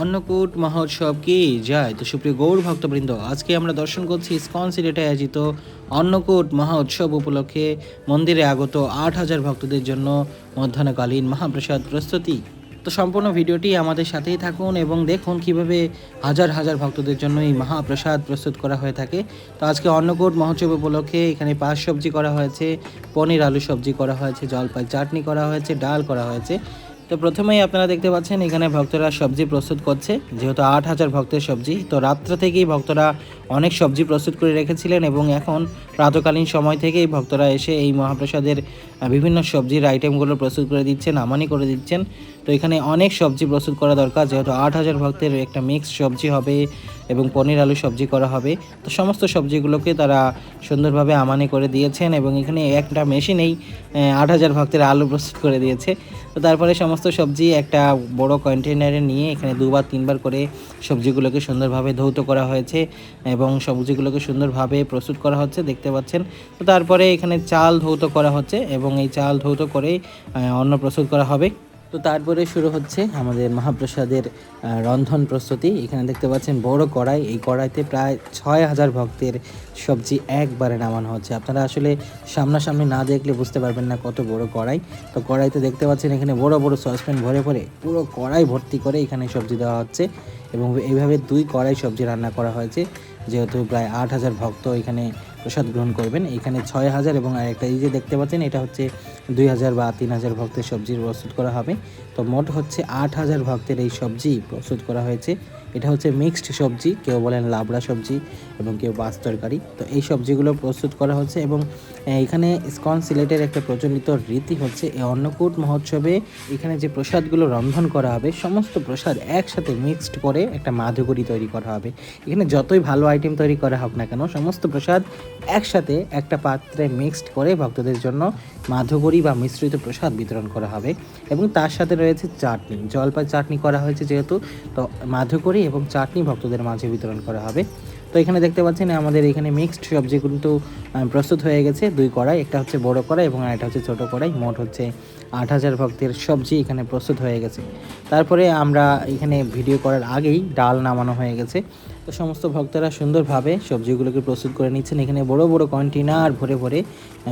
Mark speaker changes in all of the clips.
Speaker 1: অন্নকূট মহোৎসব কি যায় তো সুপ্রিয় গৌর ভক্তবৃন্দ, আজকে আমরা দর্শন করছি ইস্কন সিলেটে আয়োজিত অন্নকূট মহোৎসব উপলক্ষে মন্দিরে আগত আট হাজার ভক্তদের জন্য মধ্যাহ্নকালীন মহাপ্রসাদ প্রস্তুতি। তো সম্পূর্ণ ভিডিওটি আমাদের সাথেই থাকুন এবং দেখুন কীভাবে হাজার হাজার ভক্তদের জন্য এই মহাপ্রসাদ প্রস্তুত করা হয়ে থাকে। তো আজকে অন্নকূট মহোৎসব উপলক্ষে এখানে পাঁচ সবজি করা হয়েছে, পনির, আলু সবজি করা হয়েছে, জলপাই চাটনি করা হয়েছে, ডাল করা হয়েছে। তো প্রথমেই আপনারা দেখতে পাচ্ছেন, এখানে ভক্তরা সবজি প্রস্তুত করছে। যেহেতু আট হাজার ভক্তের সবজি, তো রাত্র থেকেই ভক্তরা অনেক সবজি প্রস্তুত করে রেখেছিলেন এবং এখন প্রাতকালীন সময় থেকেই ভক্তরা এসে এই মহাপ্রসাদের বিভিন্ন সবজির আইটেমগুলো প্রস্তুত করে দিচ্ছেন আমানি করে দিচ্ছেন। তো এখানে অনেক সবজি প্রস্তুত করা দরকার, যেহেতু আট হাজার ভক্তের একটা মিক্সড সবজি হবে। এবং পনির আলু সবজি করা হবে। তো সমস্ত সবজিগুলোকে তারা সুন্দরভাবে আমানি করে দিয়েছেন এবং এখানে একটা মেশিনেই আট হাজার ভক্তের আলু প্রস্তুত করে দিয়েছে। তো তারপরে সমস্ত সবজি একটা বড় কন্টেনারে নিয়ে এখানে দুবার, তিনবার করে সবজিগুলোকে সুন্দরভাবে ধৌত করা হয়েছে এবং সবজিগুলোকে সুন্দরভাবে প্রস্তুত করা হচ্ছে, দেখতে পাচ্ছেন। তো তারপরে এখানে চাল ধৌত করা হচ্ছে এবং এই চাল ধৌত করে অন্ন প্রস্তুত করা হবে। তো তারপরে শুরু হচ্ছে আমাদের মহাপ্রসাদের রন্ধন প্রস্তুতি। এখানে দেখতে পাচ্ছেন বড় কড়াই। এই কড়াইতে প্রায় ছয় হাজার ভক্তের সবজি একবারে নামানো হচ্ছে। আপনারা আসলে সামনাসামনি না দেখলে বুঝতে পারবেন না কত বড় কড়াই। তো কড়াইতে দেখতে পাচ্ছেন এখানে বড় বড় সসপ্যান ভরে ভরে পুরো কড়াই ভর্তি করে এখানে সবজি দেওয়া হচ্ছে এবং এইভাবে দুই কড়াই সবজি রান্না করা হয়েছে। যেহেতু প্রায় আট হাজার ভক্ত এখানে প্রসাদ গ্রহণ করবেন। এখানে ছয় হাজার এবং আরেকটা এই যে দেখতে পাচ্ছেন, এটা হচ্ছে দুই হাজার বা তিন হাজার ভক্তের সবজি প্রস্তুত করা হবে। তো মোট হচ্ছে আট হাজার ভক্তের এই সবজি প্রস্তুত করা হয়েছে। এটা হচ্ছে মিক্সড সবজি, কেউ বলেন লাবড়া সবজি এবং কেউ বাস তরকারি। তো এই সবজিগুলো প্রস্তুত করা হচ্ছে এবং এখানে স্কন সিলেটের একটা প্রচলিত রীতি হচ্ছে এই অন্নকূট মহোৎসবে এখানে যে প্রসাদগুলো রন্ধন করা হবে, সমস্ত প্রসাদ একসাথে মিক্সড করে একটা মাধুকরী তৈরি করা হবে। এখানে যতই ভালো আইটেম তৈরি করা হোক না কেন, সমস্ত প্রসাদ একসাথে একটা পাত্রে মিক্সড করে ভক্তদের জন্য মাধুকরী বা মিশ্রিত প্রসাদ বিতরণ করা হবে। এবং তার সাথে রয়েছে চাটনি, জলপাই চাটনি করা হয়েছে যেহেতু, তো মাধুকরী এবং চাটনি ভক্তদের মাঝে বিতরণ করা হবে। তো এখানে দেখতে পাচ্ছেন, আমাদের এখানে মিক্সড সবজি কিন্তু প্রস্তুত হয়ে গেছে। দুই কড়াই, একটা হচ্ছে বড় কড়াই এবং আরেকটা হচ্ছে ছোটো কড়াই। মোট হচ্ছে আট হাজার ভক্তের সবজি এখানে প্রস্তুত হয়ে গেছে। তারপরে আমরা এখানে ভিডিও করার আগেই ডাল নামানো হয়ে গেছে। তো সমস্ত ভক্তরা সুন্দরভাবে সবজিগুলোকে প্রস্তুত করে নিচ্ছেন। এখানে বড় বড় কন্টেনার ভরে ভরে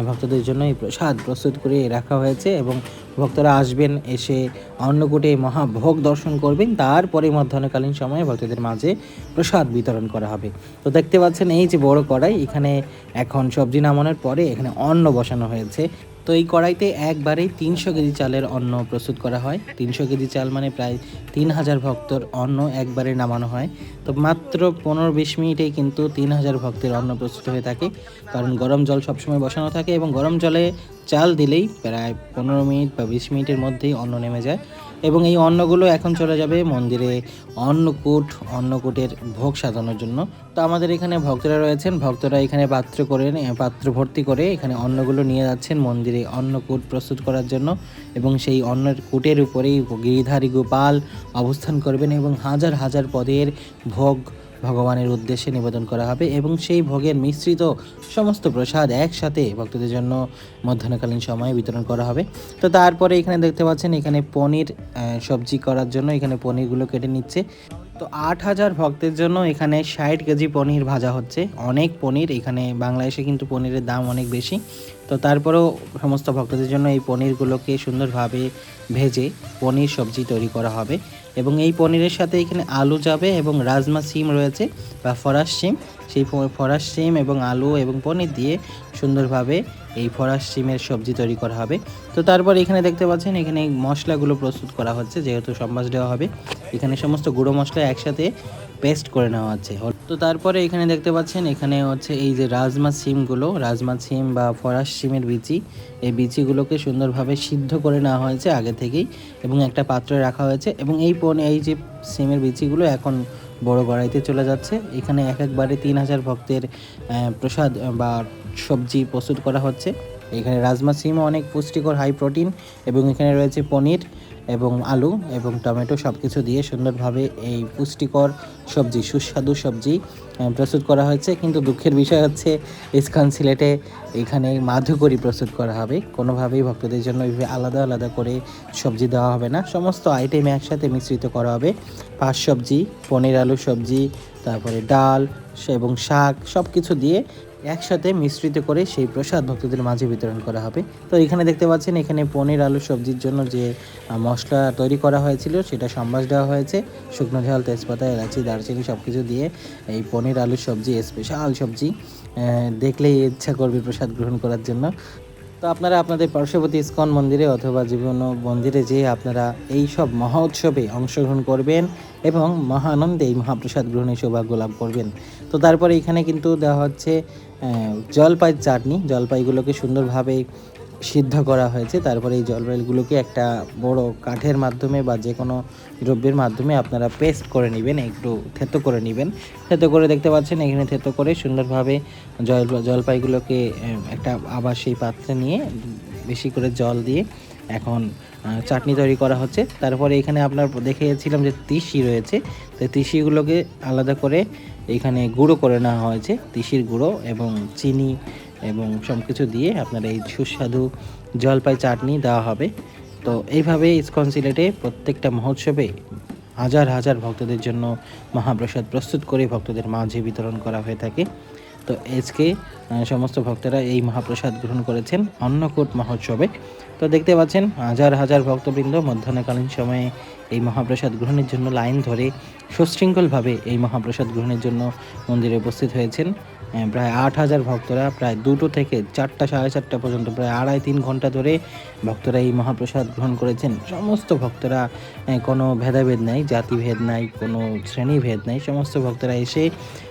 Speaker 1: ভক্তদের জন্য এই প্রসাদ প্রস্তুত করে রাখা হয়েছে এবং ভক্তরা আসবেন, এসে অন্নকূটে মহাভোগ দর্শন করবেন। তারপরে মধ্যাহ্নকালীন সময়ে ভক্তদের মাঝে প্রসাদ বিতরণ করা হবে। তো দেখতে পাচ্ছেন এই যে বড় কড়াই, এখানে এখন সবজি নামানোর পরে এখানে অন্ন বসানো হয়েছে। তো এই কড়াইতে একবারেই তিনশো কেজি চালের অন্ন প্রস্তুত করা হয়। তিনশো কেজি চাল মানে প্রায় তিন হাজার ভক্তর অন্ন একবারে নামানো হয়। তো মাত্র পনেরো বিশ মিনিটেই কিন্তু তিন হাজার ভক্তের অন্ন প্রস্তুত হয়ে থাকে। কারণ গরম জল সবসময় বসানো থাকে এবং গরম জলে চাল দিলেই প্রায় পনেরো মিনিট বা বিশ মিনিটের মধ্যেই অন্ন নেমে যায়। এবং এই অন্নগুলো এখন চলে যাবে মন্দিরে অন্নকূট, অন্নকূটের ভোগ সাজানোর জন্য। তো আমাদের এখানে ভক্তরা রয়েছেন, ভক্তরা এখানে পাত্র করে পাত্র ভর্তি করে এখানে অন্নগুলো নিয়ে যাচ্ছেন মন্দিরে অন্নকূট প্রস্তুত করার জন্য এবং সেই অন্নের কূটের উপরেই গিরিধারী গোপাল অবস্থান করবেন এবং হাজার হাজার পদের ভোগ ভগবানের উদ্দেশ্যে নিবেদন করা হবে এবং সেই ভোগের মিশ্রিত সমস্ত প্রসাদ একসাথে ভক্তদের জন্য মধ্যাহ্নকালীন সময়ে বিতরণ করা হবে। তো তারপরে এখানে দেখতে পাচ্ছেন, এখানে পনির সবজি করার জন্য এখানে পনিরগুলো কেটে নিচ্ছে। তো আট হাজার ভক্তের জন্য এখানে ষাট কেজি পনির ভাজা হচ্ছে। অনেক পনির এখানে, বাংলাদেশে কিন্তু পনিরের দাম অনেক বেশি। তো তারপরেও সমস্ত ভক্তদের জন্য এই পনিরগুলোকে সুন্দরভাবে ভেজে পনির, সবজি তৈরি করা হবে। এবং এই পনিরের সাথে এখানে আলু যাবে এবং রাজমা সিম রয়েছে বা ফরাস সিম। সেই ফরাস সিম এবং আলু এবং পনির দিয়ে সুন্দরভাবে এই ফরাস সিমের সবজি তৈরি করা হবে। তো তারপর এখানে দেখতে পাচ্ছেন, এখানে মশলাগুলো প্রস্তুত করা হচ্ছে, যেহেতু সম্বাস দেওয়া হবে। এখানে সমস্ত গুঁড়ো মশলা একসাথে পেস্ট করে নেওয়া হচ্ছে তো তারপরে এখানে দেখতে পাচ্ছেন, এখানে হচ্ছে এই যে রাজমা সিমগুলো, রাজমা সিম বা ফরাস সিমের বিচি, এই বিচিগুলোকে সুন্দরভাবে সিদ্ধ করে নেওয়া হয়েছে আগে থেকেই এবং একটা পাত্রে রাখা হয়েছে এবং এই পন- এই যে সিমের বিচিগুলো এখন বড় গড়াইতে চলে যাচ্ছে। এখানে এক একবারে তিন হাজার ভক্তের প্রসাদ বা সবজি প্রস্তুত করা হচ্ছে। এখানে রাজমা সিম অনেক পুষ্টিকর হাই প্রোটিন এবং এখানে রয়েছে পনির। এবং আলু এবং টমেটো সব কিছু দিয়ে সুন্দরভাবে এই পুষ্টিকর সবজি, সুস্বাদু সবজি প্রস্তুত করা হয়েছে। কিন্তু দুঃখের বিষয় হচ্ছে, ইস্কন সিলেটে এখানে মাধুকরি প্রস্তুত করা হবে। কোনোভাবেই ভক্তদের জন্য আলাদা আলাদা করে সবজি দেওয়া হবে না। সমস্ত আইটেম একসাথে মিশ্রিত করা হবে। পাঁচ সবজি, পনির আলু সবজি, তারপরে ডাল এবং শাক সব কিছু দিয়ে একসাথে মিশ্রিত করে সেই প্রসাদ ভক্তদের মাঝে বিতরণ করা হবে। তো এখানে দেখতে পাচ্ছেন, এখানে পনির, আলু, সবজির জন্য যে মশলা তৈরি করা হয়েছিল, সেটা সম্বাস দেওয়া হয়েছে। শুকনো ঝাল, তেজপাতা, এলাচি, দারচিনি সব কিছু দিয়ে এই পনির, আলু, সবজি, স্পেশাল সবজি দেখলেই ইচ্ছা করবে প্রসাদ গ্রহণ করার জন্য। তো আপনারা আপনাদের পার্শ্ববর্তী ইস্কন মন্দিরে অথবা যে কোনো মন্দিরে যেয়ে আপনারা এই সব মহা উৎসবে অংশগ্রহণ করবেন এবং মহা আনন্দে এই মহাপ্রসাদ গ্রহণের সৌভাগ্য লাভ করবেন। তো তারপরে এখানে কিন্তু দেওয়া হচ্ছে জলপাই চাটনি। জলপাইগুলোকে সুন্দরভাবে সিদ্ধ করা হয়েছে। তারপরে এই জলপাইগুলোকে একটা বড় কাঠের মাধ্যমে বা যে কোনো দ্রব্যের মাধ্যমে আপনারা পেস্ট করে নেবেন, একটু থেতো করে নেবেন। থেতো করে দেখতে পাচ্ছেন, এখানে থেতো করে সুন্দরভাবে জল, জলপাইগুলোকে একটা আবার সেই পাত্রে নিয়ে বেশি করে জল দিয়ে এখন চাটনি তৈরি করা হচ্ছে। তারপরে এখানে আপনার দেখেছিলাম যে তিসি রয়েছে। তো তিসিগুলোকে আলাদা করে এখানে গুঁড়ো করে নেওয়া হয়েছে। তিসির গুঁড়ো এবং চিনি এবং সব কিছু দিয়ে আপনার এই সুস্বাদু জলপাই চাটনি দেওয়া হবে। তো এইভাবে ইস্কন সিলেটে প্রত্যেকটা মহোৎসবে হাজার হাজার ভক্তদের জন্য মহাপ্রসাদ প্রস্তুত করে ভক্তদের মাঝে বিতরণ করা হয়ে থাকে। তো আজকে সমস্ত ভক্তরা এই মহাপ্রসাদ গ্রহণ করেছেন অন্নকূট মহোৎসবে। তো দেখতে পাচ্ছেন, হাজার হাজার ভক্তবৃন্দ মধ্যাহ্নকালীন সময়ে এই মহাপ্রসাদ গ্রহণের জন্য লাইন ধরে সুশৃঙ্খলভাবে এই মহাপ্রসাদ গ্রহণের জন্য মন্দিরে উপস্থিত হয়েছেন। প্রায় আট হাজার ভক্তরা, প্রায় দুটো থেকে চারটা, সাড়ে চারটা পর্যন্ত, প্রায় আড়াই তিন ঘণ্টা ধরে ভক্তরা এই মহাপ্রসাদ গ্রহণ করেছেন। সমস্ত ভক্তরা কোনো ভেদাভেদ নাই, জাতিভেদ নাই, কোনো শ্রেণীভেদ নাই, সমস্ত ভক্তরা এসে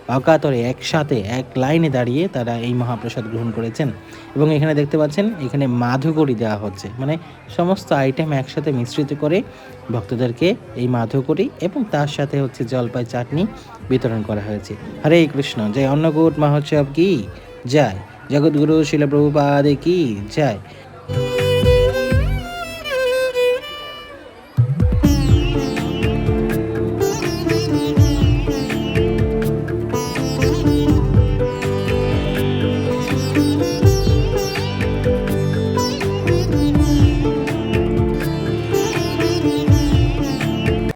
Speaker 1: অকাতরে একসাথে এক লাইনে দাঁড়িয়ে তারা এই মহাপ্রসাদ গ্রহণ করেছেন। এবং এখানে দেখতে পাচ্ছেন, এখানে মাধুকরি দেওয়া হচ্ছে। মানে সমস্ত আইটেম একসাথে মিশ্রিত করে ভক্তদেরকে এই মাধুকরি এবং তার সাথে হচ্ছে জলপাই চাটনি বিতরণ করা হয়েছে। হরে কৃষ্ণ, জয় অন্নকূট মহোৎসব কি? জয়। জগৎগুরু শিল প্রভুপাদে কি? জয়।